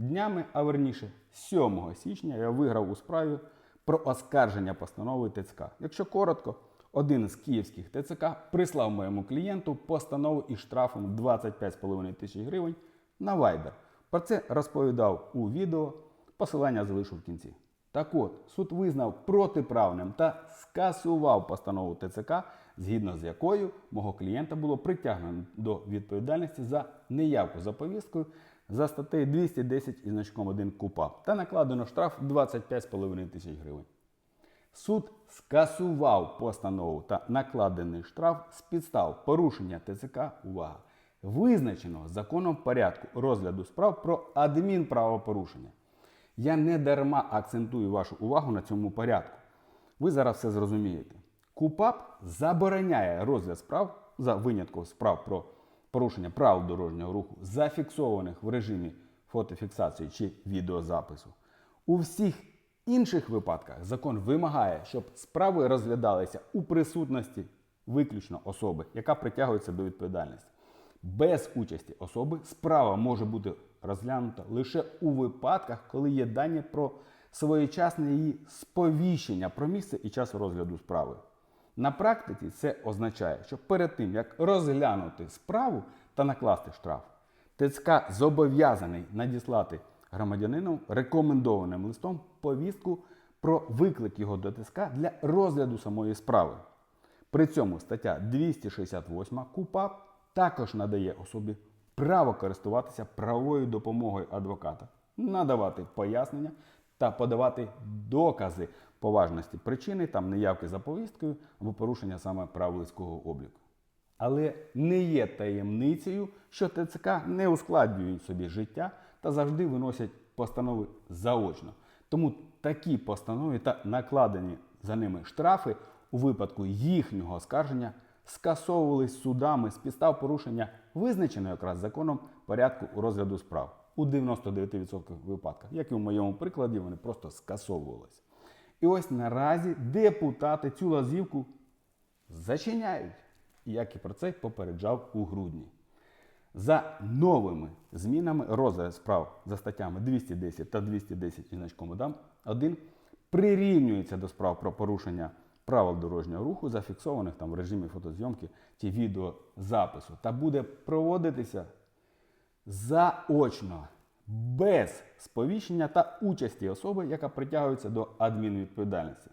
Днями, а верніше 7 січня я виграв у справі про оскарження постанови ТЦК. Якщо коротко, один з київських ТЦК прислав моєму клієнту постанову із штрафом 25,5 тисяч гривень на Viber. Про це розповідав у відео, посилання залишу в кінці. Так от, суд визнав протиправним та скасував постанову ТЦК, згідно з якою мого клієнта було притягнено до відповідальності за неявку за повісткою за статтею 210 із значком 1 КУПАП та накладено штраф 25,5 тисяч гривень. Суд скасував постанову та накладений штраф з підстав порушення ТЦК увага, визначеного законом порядку розгляду справ про адмінправопорушення. Я не дарма акцентую вашу увагу на цьому порядку. Ви зараз все зрозумієте. КУПАП забороняє розгляд справ за винятком справ про порушення правил дорожнього руху, зафіксованих в режимі фотофіксації чи відеозапису. У всіх інших випадках закон вимагає, щоб справи розглядалися у присутності виключно особи, яка притягується до відповідальності. Без участі особи справа може бути розглянута лише у випадках, коли є дані про своєчасне її сповіщення про місце і час розгляду справи. На практиці це означає, що перед тим, як розглянути справу та накласти штраф, ТЦК зобов'язаний надіслати громадянину рекомендованим листом повістку про виклик його до ТСК для розгляду самої справи. При цьому стаття 268 КУПАП також надає особі право користуватися правовою допомогою адвоката, надавати пояснення та подавати докази поважності причини там неявки за повісткою або порушення саме правил близького обліку. Але не є таємницею, що ТЦК не ускладнюють собі життя та завжди виносять постанови заочно. Тому такі постанови та накладені за ними штрафи у випадку їхнього оскарження скасовувались судами з підстав порушення визначеного якраз законом порядку розгляду справ у 99% випадках, як і в моєму прикладі, вони просто скасовувалися. І ось наразі депутати цю лазівку зачиняють, як і про це попереджав у грудні. За новими змінами розгляд справ за статтями 210 та 210 із значком 1 прирівнюється до справ про порушення правил дорожнього руху, зафіксованих там в режимі фотозйомки чи відеозапису, та буде проводитися заочно, без сповіщення та участі особи, яка притягується до адмінвідповідальності.